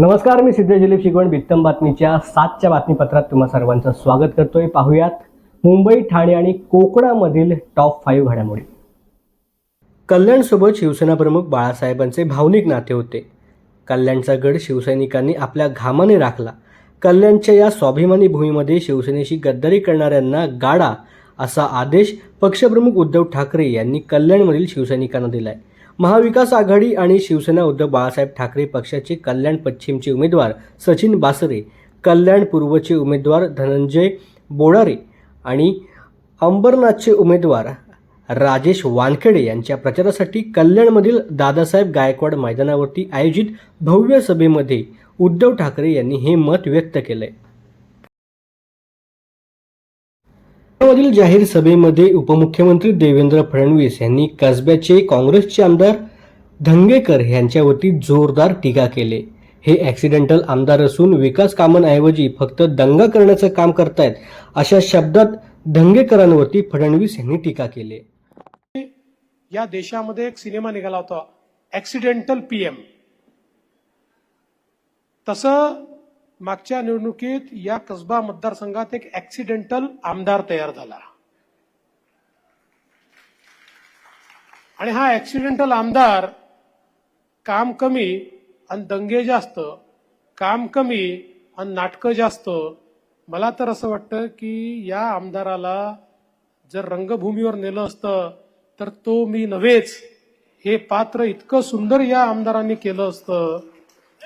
नमस्कार मी सिद्धेश दिलीप शिकवण बित्तम बातमीच्या सातच्या बातमीपत्रात तुम्हा सर्वांचं स्वागत करतोय. पाहूयात मुंबई ठाणे आणि कोकणामधील टॉप फाईव्ह घडामोडी. कल्याणसोबत शिवसेना प्रमुख बाळासाहेबांचे भावनिक नाते होते. कल्याणचा गड शिवसैनिकांनी आपल्या घामाने राखला. कल्याणच्या या स्वाभिमानी भूमीमध्ये शिवसेनेशी गद्दारी करणाऱ्यांना गाडा असा आदेश पक्षप्रमुख उद्धव ठाकरे यांनी कल्याणमधील शिवसैनिकांना दिलाय. महाविकास आघाडी आणि शिवसेना उद्धव बाळासाहेब ठाकरे पक्षाचे कल्याण पश्चिमचे उमेदवार सचिन बासरे कल्याण पूर्वचे उमेदवार धनंजय बोडारे आणि अंबरनाथचे उमेदवार राजेश वानखेडे यांच्या प्रचारासाठी कल्याणमधील दादासाहेब गायकवाड मैदानावरती आयोजित भव्य सभेमध्ये उद्धव ठाकरे यांनी हे मत व्यक्त केलं आहे मधील जाहीर सभेमध्ये उपमुख्यमंत्री देवेंद्र फडणवीस यांनी कसब्याचे काँग्रेसचे आमदार धंगेकर यांच्यावरती जोरदार टीका केले. हे ॲक्सिडेंटल आमदार असून विकास कामांऐवजी फक्त दंगा करण्याचं काम करतायत अशा शब्दात धंगेकरांवरती फडणवीस यांनी टीका केली. या देशामध्ये एक सिनेमा निघाला होता ऍक्सिडेंटल पीएम तसं मागच्या निवडणुकीत या कसबा मतदारसंघात एक ऍक्सिडेंटल आमदार तयार झाला. आणि हा ऍक्सिडेंटल आमदार काम कमी आणि दंगे जास्त काम कमी आणि नाटकं जास्त. मला तर असं वाटतं की या आमदाराला जर रंगभूमीवर नेलं असतं तर तो मी नव्हेच. हे पात्र इतकं सुंदर या आमदारांनी केलं असतं.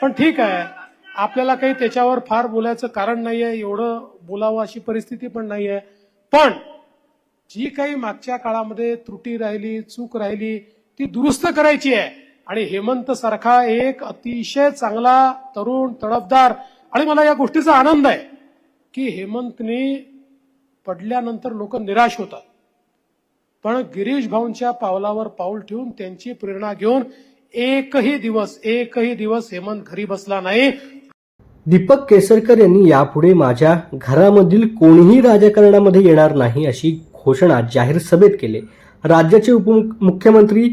पण ठीक आहे आपल्याला काही त्याच्यावर फार बोलायचं कारण नाहीये एवढं बोलावं अशी परिस्थिती पण नाहीये. पण जी काही मागच्या काळामध्ये त्रुटी राहिली चूक राहिली ती दुरुस्त करायची आहे. आणि हेमंत सारखा एक अतिशय चांगला तरुण तडफदार आणि मला या गोष्टीचा आनंद आहे की हेमंतने पडल्यानंतर लोक निराश होतात. पण गिरीश भाऊंच्या पावलावर पाऊल ठेवून त्यांची प्रेरणा घेऊन एकही दिवस एकही दिवस हेमंत घरी बसला नाही. दीपक केसरकर यांनी यापुढे माझ्या घरामधील कोणीही राजकारणामध्ये येणार नाही अशी घोषणा जाहीर सभेत केली. राज्याचे उपमुख्यमंत्री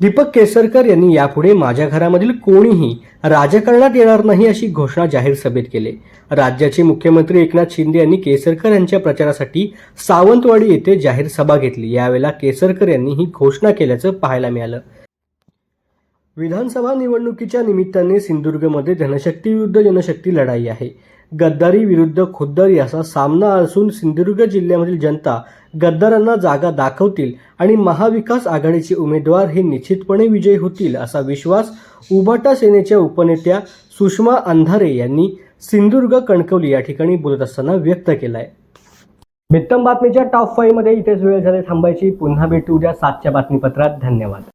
दीपक केसरकर यांनी यापुढे माझ्या घरामधील कोणीही राजकारणात येणार नाही अशी घोषणा जाहीर सभेत केली. राज्याचे मुख्यमंत्री एकनाथ शिंदे यांनी केसरकर यांच्या प्रचारासाठी सावंतवाडी येथे जाहीर सभा घेतली. यावेळेला केसरकर यांनी ही घोषणा केल्याचं पाहायला मिळालं. विधानसभा निवडणुकीच्या निमित्ताने सिंधुदुर्गमध्ये धनशक्ती विरुद्ध जनशक्ती लढाई आहे. गद्दारी विरुद्ध खुद्दारी असा सामना असून सिंधुदुर्ग जिल्ह्यामधील जनता गद्दारांना जागा दाखवतील आणि महाविकास आघाडीचे उमेदवार हे निश्चितपणे विजयी होतील असा विश्वास उबाटा सेनेच्या उपनेत्या सुषमा अंधारे यांनी सिंधुदुर्ग कणकवली या ठिकाणी बोलत असताना व्यक्त केलाय. बित्तम बातमीच्या टॉप फाईव्हमध्ये इथेच वेळ झाले थांबायची. पुन्हा भेटू उद्या सातच्या बातमीपत्रात. धन्यवाद.